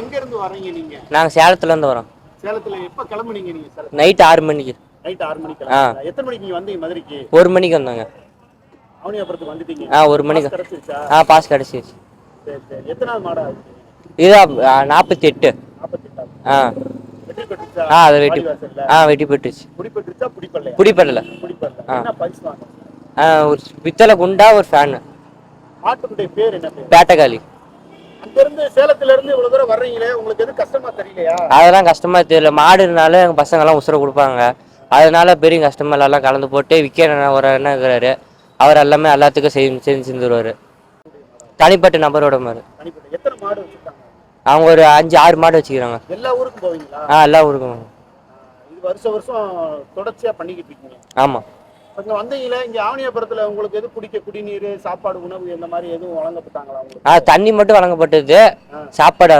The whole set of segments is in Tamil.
எங்க இருந்து வர்றீங்க நீங்க? நாங்கள் சேலத்துலேருந்து வரோம். சேலத்துல எப்ப கிளம்புனீங்க நீங்க சேலத்துல? நைட் ஆறு மணிக்கு. நைட் ஆறு மணிக்கு கிளம்புனீங்களா? எத்தனை மணிக்கு நீங்க வந்தீங்க மதுரைக்கு? ஒரு மணிக்கு வந்தாங்க. அவனியாபுரத்துக்கு வந்துட்டீங்க. ஆ ஒரு மணிக்கு. ஆ பாஸ் கிடச்சிருச்சு. சரி சரி. எத்தனாவது மாடா? இதா நாற்பத்தி எட்டு ஆ. ஆ அது வெட்டி ஆ வெட்டி பெற்றுச்சா பிடிப்படல ஆ. என்ன ஒரு பித்தளை குண்டா ஒரு ஃபேனு என்ன பேட்டகாலி அதெல்லாம் கஷ்டமா தெரியல. மாடுனால எங்கள் பசங்கெல்லாம் உசுர கொடுப்பாங்க. அதனால பெரிய இல்லை, எல்லாம் கலந்து போட்டு விற்க ஒரு அண்ணன் இருக்கிறாரு அவர் எல்லாமே எல்லாத்துக்கும் செஞ்சு செஞ்சு செஞ்சுருவாரு தனிப்பட்ட நபரோட மாதிரி தனிப்பட்ட எத்தனை மாடு வச்சிருக்காங்க அவங்க ஒரு அஞ்சு ஆறு மாடு வச்சுக்கிறாங்க. எல்லா ஊருக்கும் போவீங்களா? ஆ எல்லா ஊருக்கும் இது வருஷம் வருஷம் தொடர்ச்சியா பண்ணிக்கிட்டு இருக்கீங்க. ஆமாம் இங்க வந்தீங்களே இங்க ஆவணியாபுரத்துல உங்களுக்கு எது குடிக்க குடிநீர் சாப்பாடு உணவு இந்த மாதிரி எதுவும் வழங்கப்பட்டாங்களா உங்களுக்கு? ஆ தண்ணி மட்டும் வழங்கப்பட்டது. சாப்பாடு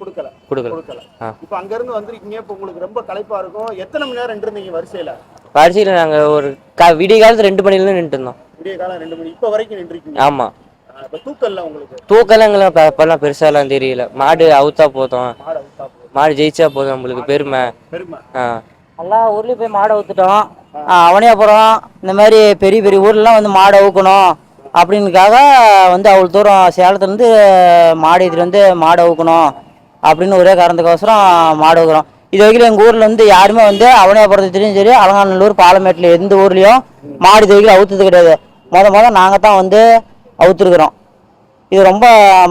கொடுக்கல. கொடுக்கல. கொடுக்கல. ஆ. இப்ப அங்க இருந்து வந்திருக்கீங்க இப்ப உங்களுக்கு ரொம்ப களைப்பா இருக்கும். எத்தனை மணி நேரம் இருந்தீங்க வரிசையில? வரிசையில் நாங்கள் ஒரு க விடிய காலத்து ரெண்டு மணிலேருந்து நின்றுட்டு இருந்தோம். விடிய காலம் ரெண்டு மணி இப்ப வரைக்கும் நின்றுருக்கீங்க? ஆமாம் இப்போ இப்போல்லாம் பெருசாலாம் தெரியல. மாடு அவுத்தா போதும். மாடு ஜெயிச்சா போதும் நம்மளுக்கு பெருமை. எல்லா ஊர்லயும் போய் மாடை ஊத்துட்டோம் அவனியாபுரம் இந்த மாதிரி பெரிய பெரிய ஊர்லலாம் வந்து மாடை ஊக்கணும் அப்படின்னுக்காக வந்து அவ்வளோ தூரம் சேலத்துலேருந்து மாடு எடுத்துட்டு வந்து மாடை ஊக்கணும் அப்படின்னு ஒரே காரணத்துக்கோசரம் மாடு ஊக்குறோம் இது வரைக்கும் எங்கள் ஊரில் வந்து யாருமே வந்து அவனியாபுரத்துலையும் சரி அலங்காநல்லூர் பாலமேட்டில் எந்த ஊர்லேயும் மாடு இது வரைக்கும் அவுத்தது கிடையாது. முத முத நாங்கள் தான் வந்து அவுத்துருக்குறோம். இது ரொம்ப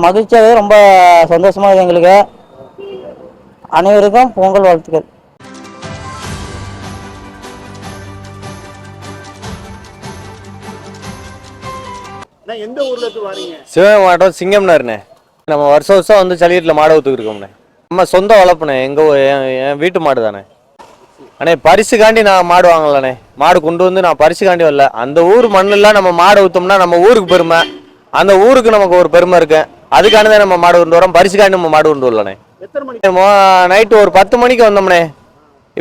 மகிழ்ச்சியாகவே ரொம்ப சந்தோஷமாக இருக்குது எங்களுக்கு. அனைவருக்கும் பொங்கல் வாழ்த்துக்கள். எந்த ஊர்ல இருந்து வரீங்க? சிவகங்கை மாவட்டம் சிங்கம்னாருண்ணே. நம்ம வருஷம் வருஷம் வந்து சளியீட்டில் மாடை ஊற்றுக்கிருக்கோம்ண்ணே நம்ம சொந்த வளர்ப்புண்ணே எங்கள் என் என் வீட்டு மாடு தானே அண்ணே பரிசுக்காண்டி நான் மாடு வாங்கலண்ணே. மாடு கொண்டு வந்து நான் பரிசுக்காண்டி வரல. அந்த ஊர் மண்ணில் நம்ம மாடை ஊற்றோம்னா நம்ம ஊருக்கு பெருமை. அந்த ஊருக்கு நமக்கு ஒரு பெருமை இருக்கு. அதுக்காண்டி தான் நம்ம மாடு கொண்டு வரோம். பரிசுக்காண்டி நம்ம மாடு கொண்டு வரலண்ணே. எத்தனை மணிக்கு? நைட்டு ஒரு பத்து மணிக்கு வந்தோம்ண்ணே.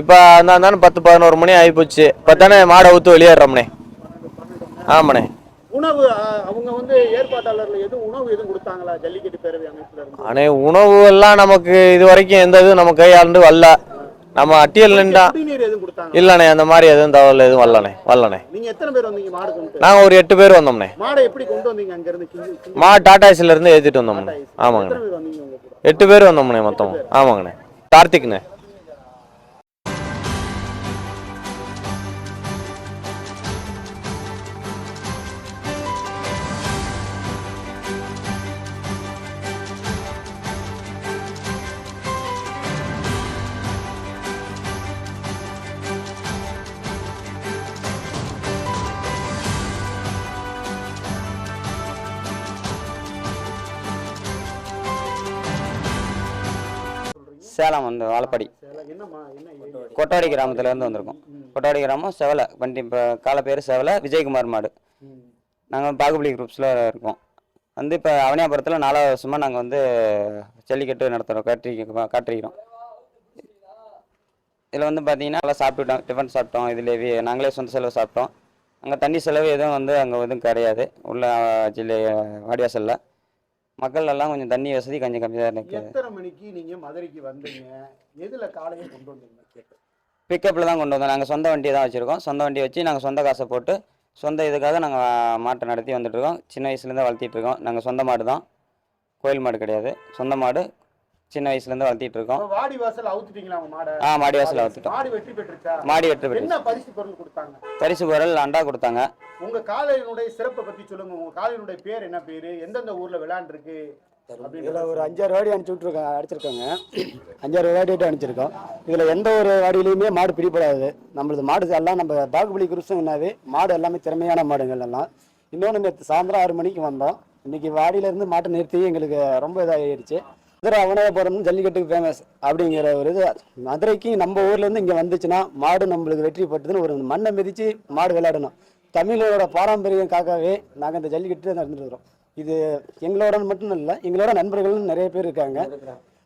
இப்போ அந்த தானே பத்து பதினோரு மணி ஆகிப்போச்சு இப்போ தானே மாடை ஊற்று வெளியேறோம்ண்ணே. ஆமாண்ணே. உணவு அவங்க வந்து ஏற்பாட்டாளர்கள் எதுவும் உணவு எதுவும் கொடுத்தாங்களா? ஜல்லிக்கட்டு பேரவை அமைப்புல அண்ணே உணவு எல்லாம் நமக்கு இது வரைக்கும் எந்த இதுவும் நம்ம கையாண்டு வரல. நம்ம அட்டியல் நின்றா இல்லண்ணே அந்த மாதிரி எதுவும் தகவல் எதுவும் வரலண்ணே வரலண்ணே. நீங்க எத்தனை பேர் வந்தீங்க மாடு கொண்டு நாங்கள் ஒரு எட்டு பேர் வந்தோம்ண்ணே. மாடை எப்படி கொண்டு வந்தீங்க அங்க இருந்து மா டாடாஸில் இருந்து ஏற்றிட்டு வந்தோம்ண்ணே. ஆமாங்கண்ணே. எட்டு பேர் வந்தோம்ண்ணே மொத்தம். ஆமாங்கண்ணே. கார்த்திக்ண்ணே. சேலம் வந்து வாழப்பாடி? கொட்டாடி கிராமத்துலேருந்து வந்திருக்கோம். கொட்டாடி கிராமம் செவலை வண்டி இப்போ கால பேர் செவலை விஜயகுமார் மாடு. நாங்கள் பாகுபலி குரூப்ஸில் இருக்கோம். வந்து இப்போ அவனியாபுரத்தில் நாலாவது வருஷமாக நாங்கள் வந்து ஜல்லிக்கட்டு நடத்துகிறோம் காட்டி காட்டிருக்கிறோம். இதில் வந்து பார்த்தீங்கன்னா நல்லா சாப்பிட்டுட்டோம் டிஃபன் சாப்பிட்டோம் இதுலேயே நாங்களே சொந்த செலவு சாப்பிட்டோம். அங்கே தண்ணி செலவு எதுவும் வந்து அங்கே எதுவும் கிடையாது. உள்ள ஜில்லை வாடிவாசலில் மக்கள் எல்லாம் கொஞ்சம் தண்ணி வசதி கொஞ்சம் கம்மியாக இருக்குது எத்தனை மணிக்கு நீங்க மதுரைக்கு வந்தீங்க? எதுல காலையில கொண்டு வந்தீங்க. பிக்கப்பில் தான் கொண்டு வந்தோம். நாங்கள் சொந்த வண்டியை தான் வச்சுருக்கோம். சொந்த வண்டியை வச்சு நாங்கள் சொந்த காசை போட்டு சொந்த இதுக்காக நாங்கள் மாட்டை நடத்தி வந்துட்டுருக்கோம் சின்ன வயசுலேருந்து வளர்த்திட்டு இருக்கோம். நாங்கள் சொந்த மாடு தான். கோயில் மாடு கிடையாது. சொந்த மாடு சின்ன வயசுலேருந்து வளர்த்திட்டு இருக்கோம் வாடி வாசல் அவுத்துட்டீங்களா மாடை? ஆ மாடி வாசல் வளர்த்துட்டோம் மாடு வெற்றி பெற்றுச்சா? மாடி வெட்டு என்ன பெற்று பரிசு பொருள் கொடுத்தாங்க? பரிசு பொருள் அண்டா கொடுத்தாங்க. உங்க காலையினுடைய சிறப்பை பத்தி சொல்லுங்க. உங்க காலையினுடைய பேர் என்ன பேரு? எந்தெந்த ஊர்ல விளையாண்டு இருக்கு இதில் ஒரு அஞ்சாறு வாடி அனுப்பிச்சி விட்ருக்காங்க அடிச்சிருக்காங்க. அஞ்சாறு வாடி அனுப்பிச்சிருக்கோம். இதில் எந்த ஒரு வாடியிலையுமே மாடு பிடிப்படாது நம்மளது மாடு எல்லாம் நம்ம பாகுபலி குருசுங்கனாவே மாடு எல்லாமே திறமையான மாடுங்கள் எல்லாம். இன்னொன்று நேற்று சாயந்தரம் ஆறு மணிக்கு வந்தோம். இன்னைக்கு வாடியிலேருந்து மாட்டை நிறுத்தி எங்களுக்கு ரொம்ப இதாகிடுச்சு. மதுரை அவனயபுரம் ஜல்லிக்கட்டுக்கு ஃபேமஸ் அப்படிங்கிற ஒரு இது. மதுரைக்கு நம்ம ஊர்லேருந்து இங்கே வந்துச்சுன்னா மாடு நம்மளுக்கு வெற்றி பெற்றதுன்னு ஒரு மண்ணை மிதித்து மாடு விளையாடணும். தமிழரோட பாரம்பரியம் காக்கவே நாங்கள் இந்த ஜல்லிக்கட்டு நடந்துட்டு இருக்கிறோம். இது எங்களோட மட்டும் இல்லை எங்களோட நண்பர்களும் நிறைய பேர் இருக்காங்க.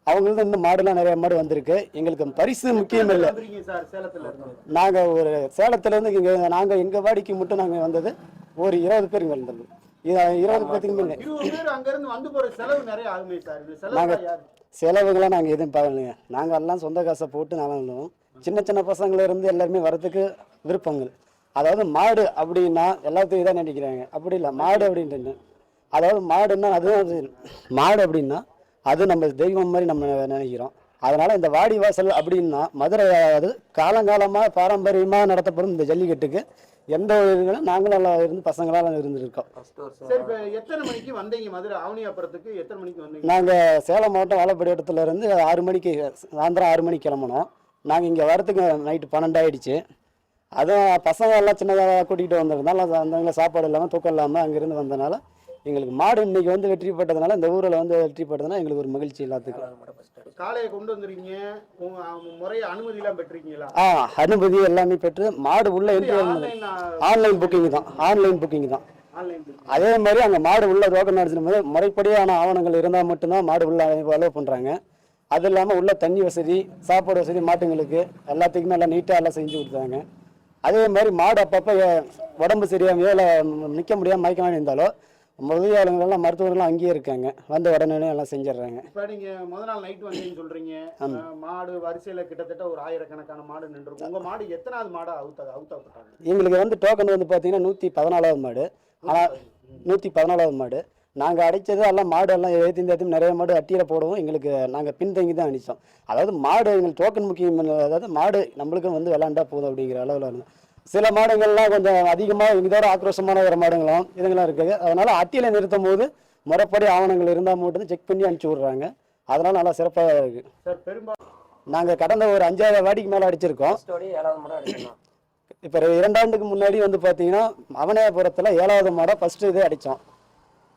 அவங்களுக்கு இந்த மாடுலாம் நிறைய மாடு வந்திருக்கு. எங்களுக்கு பரிசு முக்கியம் இல்லை. நாங்கள் ஒரு சேலத்துலேருந்து இங்கே நாங்கள் எங்கள் வாடிக்கு மட்டும் நாங்கள் வந்தது. ஒரு இருபது பேர் இங்கே வந்தது இருபது பேத்துக்கு மேலே இருபது பேர் அங்க இருந்து வந்து போற செலவு நிறைய ஆகுமே சார். இந்த செலவு நாங்க- யாரு? செலவுகளாம் நாங்கள் எதுவும் பார்க்கலைங்க நாங்கள் எல்லாம் சொந்த காசை போட்டு நாங்களும் சின்ன சின்ன பசங்கள இருந்து எல்லாருமே வரதுக்கு விருப்பங்கள். அதாவது மாடு அப்படின்னா எல்லாத்தையும் இதான் நினைக்கிறாங்க. அப்படி இல்லை மாடு அப்படின்ட்டு அதாவது மாடுன்னா அதுவும் அது. மாடு அப்படின்னா அது நம்ம தெய்வம் மாதிரி நம்ம நினைக்கிறோம். அதனால இந்த வாடி வாசல் அப்படின்னா மதுரை அதாவது காலங்காலமாக பாரம்பரியமாக நடத்தப்படும் இந்த ஜல்லிக்கட்டுக்கு எந்த ஒரு இதுகளும் நாங்களும் எல்லாம் இருந்து பசங்களாம் இருந்துருக்கோம். சரி இப்ப எத்தனை மணிக்கு வந்தீங்க மதுரை? ஆவணியாபுரத்துக்கு எத்தனை மணிக்கு வந்தீங்க? நாங்கள் சேலம் மாவட்டம் வாழப்பாடி இடத்துல இருந்து ஆறு மணிக்கு சாயந்தரம் ஆறு மணிக்கு கிளம்புனோம். நாங்கள் இங்கே வரத்துக்கு நைட்டு பன்னெண்டாயிடுச்சு அதுவும் பசங்க எல்லாம் சின்னதாக கூட்டிகிட்டு வந்திருந்தாலும் அந்தவங்க சாப்பாடு இல்லாமல் தூக்கம் இல்லாமல் அங்கேருந்து வந்தனால எங்களுக்கு மாடு இன்னைக்கு வந்து வெற்றி பெற்றதுனால இந்த ஊரில் வந்து வெற்றி பெற்றதுனால எங்களுக்கு ஒரு மகிழ்ச்சி எல்லாத்துக்கும். காளையை கொண்டு வந்துருக்கீங்க. முறைய அனுமதி எல்லாம் பெற்றிருக்கீங்களா? ஆ அனுமதி எல்லாமே பெற்று மாடு உள்ள என்ட்ரி ஆன்லைன் புக்கிங் தான். ஆன்லைன் புக்கிங் தான். அதே மாதிரி அங்கே மாடு உள்ள அடிச்சிடும் போது முறைப்படியான ஆவணங்கள் இருந்தால் மட்டும்தான் மாடு உள்ள அலோவ் பண்ணுறாங்க அது இல்லாமல் உள்ள தண்ணி வசதி சாப்பாடு வசதி மாட்டுங்களுக்கு எல்லாத்துக்குமே எல்லாம் நீட்டாக எல்லாம் செஞ்சு கொடுத்தாங்க. அதே மாதிரி மாடு அப்பப்போ உடம்பு சரியாமையோ இல்லை நிற்க முடியாமல் மயக்கமாக இருந்தாலோ உதவியாளர்கள்லாம் மருத்துவர்கள்லாம் அங்கேயே இருக்காங்க. வந்த உடனே எல்லாம் செஞ்சிடுறாங்க. இப்ப நீங்க முத நாள் நைட் வந்தீங்கன்னு. அஹ், மாடு வரிசையில கிட்டத்தட்ட ஒரு ஆயிரக்கணக்கான மாடு நின்றுருக்கும். உங்க மாடு எத்தனாவது மாடா அவுத்த அவுத்தப்பட்டாங்க? எங்களுக்கு வந்து டோக்கன் வந்து பார்த்தீங்கன்னா நூற்றி பதினாலாவது மாடு. ஆனால் நூற்றி பதினாலாவது மாடு. நாங்கள் அடைச்சது எல்லாம் மாடு எல்லாம் ஏற்றி ஏற்றி நிறைய மாடு அட்டியில் போடவும். எங்களுக்கு நாங்கள் பின்தங்கி தான் அடித்தோம் அதாவது மாடு எங்களுக்கு டோக்கன் முக்கியம். அதாவது மாடு நம்மளுக்கும் வந்து விளாண்டா போதும் அப்படிங்கிற அளவில் இருந்தோம் சில மாடுகள்லாம் கொஞ்சம் அதிகமாக இதோட ஆக்ரோஷமான வர மாடுங்களும் இதுங்களாம் இருக்குது. அதனால் அட்டியில் நிறுத்தும் போது முறைப்படி ஆவணங்கள் இருந்தால் மட்டும் செக் பண்ணி அனுப்பிச்சி விட்றாங்க. அதனால நல்லா சிறப்பாக இருக்குது சார் பெரும்பாலும் நாங்கள் கடந்த ஒரு அஞ்சாயிரம் வாடிக்கு மேலே அடிச்சிருக்கோம். இப்போ இரண்டாண்டுக்கு முன்னாடி வந்து பார்த்தீங்கன்னா அவனேபுரத்தில் ஏழாவது மாடம் ஃபஸ்ட்டு இது அடித்தோம்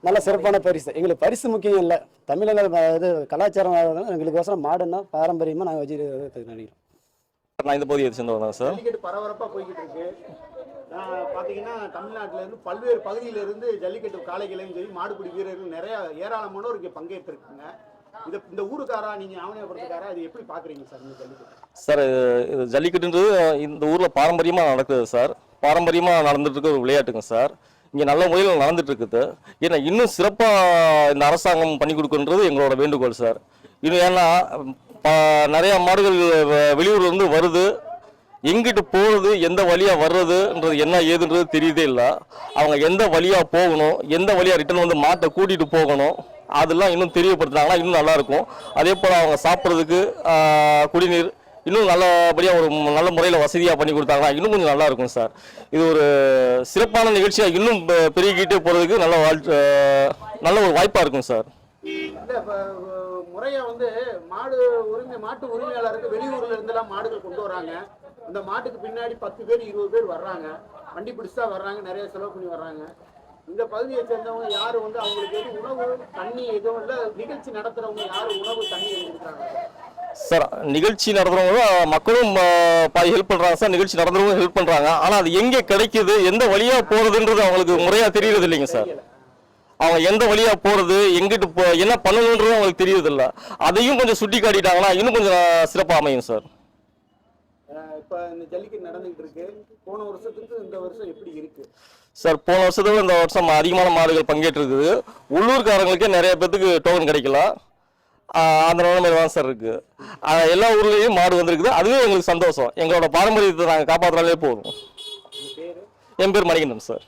நல்ல சிறப்பான பரிசு. எங்களுக்கு பரிசு முக்கியம் இல்லை. தமிழர்கள் இது கலாச்சாரம் எங்களுக்கு வசனம் மாடுன்னா பாரம்பரியமாக நாங்கள் வச்சு நடிக்கிறோம் நான் இந்த பகுதியை சேர்ந்தவர் தான் சார்? ஜல்லிக்கட்டு பரபரப்பா போய்கிட்டு இருக்கு. ஆஹ், பாத்தீங்கன்னா தமிழ்நாட்டுல இருந்து பல்வேறு பகுதியில இருந்து ஜல்லிக்கட்டு காளைகளையும் சரி மாடுபிடி வீரர்கள் நிறைய ஏராளமானோர் இங்க பங்கேற்றிருக்குங்க. இது இந்த ஊருக்காரா நீங்க ஆவணியபுரத்துக்காரா இது எப்படி பாக்குறீங்க சார் இந்த ஜல்லிக்கட்டு? சார் இது- ஜல்லிக்கட்டுன்றது இந்த ஊரில் பாரம்பரியமாக நடக்குது சார். பாரம்பரியமாக நடந்துட்டு இருக்க ஒரு விளையாட்டுங்க சார். இங்கே நல்ல முறையில் நடந்துட்டு இருக்குது ஏன்னா இன்னும் சிறப்பாக இந்த அரசாங்கம் பண்ணி கொடுக்குன்றது எங்களோட வேண்டுகோள் சார். இன்னும் ஏன்னா நிறைய மாடுகள் வெ- வருது. எங்கிட்டு போகிறது எந்த வழியாக வர்றதுன்றது என்ன ஏதுன்றது தெரியுதே இல்லை. அவங்க எந்த வழியாக போகணும் எந்த வழியாக ரிட்டர்ன் வந்து மாட்டை கூட்டிகிட்டு போகணும் அதெல்லாம் இன்னும் தெரியப்படுத்துனாங்கன்னா இன்னும் நல்லாயிருக்கும். அதே போல் அவங்க சாப்பிட்றதுக்கு குடிநீர் இன்னும் நல்லபடியாக ஒரு நல்ல முறையில் வசதியாக பண்ணி கொடுத்தாங்கன்னா இன்னும் கொஞ்சம் நல்லா இருக்கும் சார். இது ஒரு சிறப்பான நிகழ்ச்சியாக இன்னும் பெருகிக்கிட்டே போகிறதுக்கு நல்ல வாழ் நல்ல ஒரு வாய்ப்பாக இருக்கும் சார். முறையா வந்து மாடு உரிமை மாட்டு உரிமையாளருக்கு வெளியூர்ல இருந்து எல்லாம் மாடுகள் கொண்டு வராங்க. அந்த மாட்டுக்கு பின்னாடி பத்து பேர் இருபது பேர் வர்றாங்க. வண்டி பிடிச்சா வர்றாங்க நிறைய செலவு பண்ணி வர்றாங்க. இந்த பகுதியை சேர்ந்தவங்க யாரு வந்து அவங்களுக்கு எதுவும் உணவு தண்ணி எதுவும் இல்ல நிகழ்ச்சி நடத்துறவங்க யாரு உணவு தண்ணி எதுவும் கொடுக்குறாங்க? சார் நிகழ்ச்சி நடத்துறவங்க மக்களும் பாதி ஹெல்ப் பண்ணுறாங்க சார். நிகழ்ச்சி நடத்துறவங்க ஹெல்ப் பண்ணுறாங்க ஆனால் அது எங்கே கிடைக்குது எந்த வழியாக போகிறதுன்றது அவங்களுக்கு முறையாக தெரியறது இல்லைங்க சார் அவங்க எந்த வழியா போறது எங்கிட்டு போ என்ன பண்ணணுன்றது அவங்களுக்கு தெரியறதில்ல. அதையும் கொஞ்சம் சுட்டி காட்டிட்டாங்கன்னா இன்னும் கொஞ்சம் சிறப்பாக அமையும் சார். இப்ப இந்த ஜல்லிக்கட்டு நடந்துகிட்டு இருக்கு. போன வருஷத்துக்கு இந்த வருஷம் எப்படி இருக்கு? சார் போன வருஷத்தை விட இந்த வருஷம் அதிகமான மாடுகள் பங்கேற்றிருக்குது. உள்ளூர்காரங்களுக்கே நிறைய பேத்துக்கு டோக்கன் கிடைக்கல. அந்த நிலைமை தான் சார் இருக்கு. எல்லா ஊர்லேயும் மாடு வந்திருக்குது. அதுவே எங்களுக்கு சந்தோஷம். எங்களோட பாரம்பரியத்தை நாங்கள் காப்பாற்றுறாலே போதும். என் பேர் மணிகண்டன் சார்.